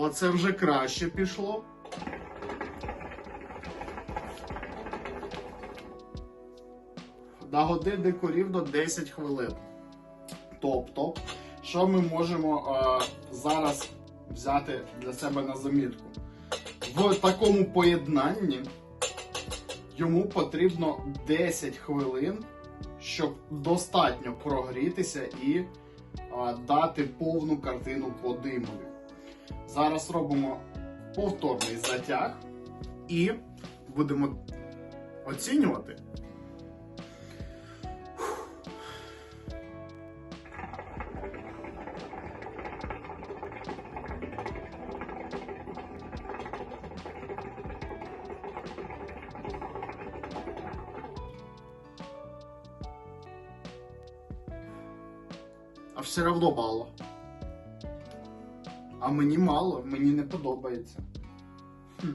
Оце вже краще пішло. На годиннику рівно 10 хвилин. Тобто, що ми можемо е, зараз взяти для себе на замітку? В такому поєднанні йому потрібно 10 хвилин, щоб достатньо прогрітися і е, дати повну картину по димові. Зараз робимо повторний затяг і будемо оцінювати. А все одно мало. А мені мало, мені не подобається. Хм.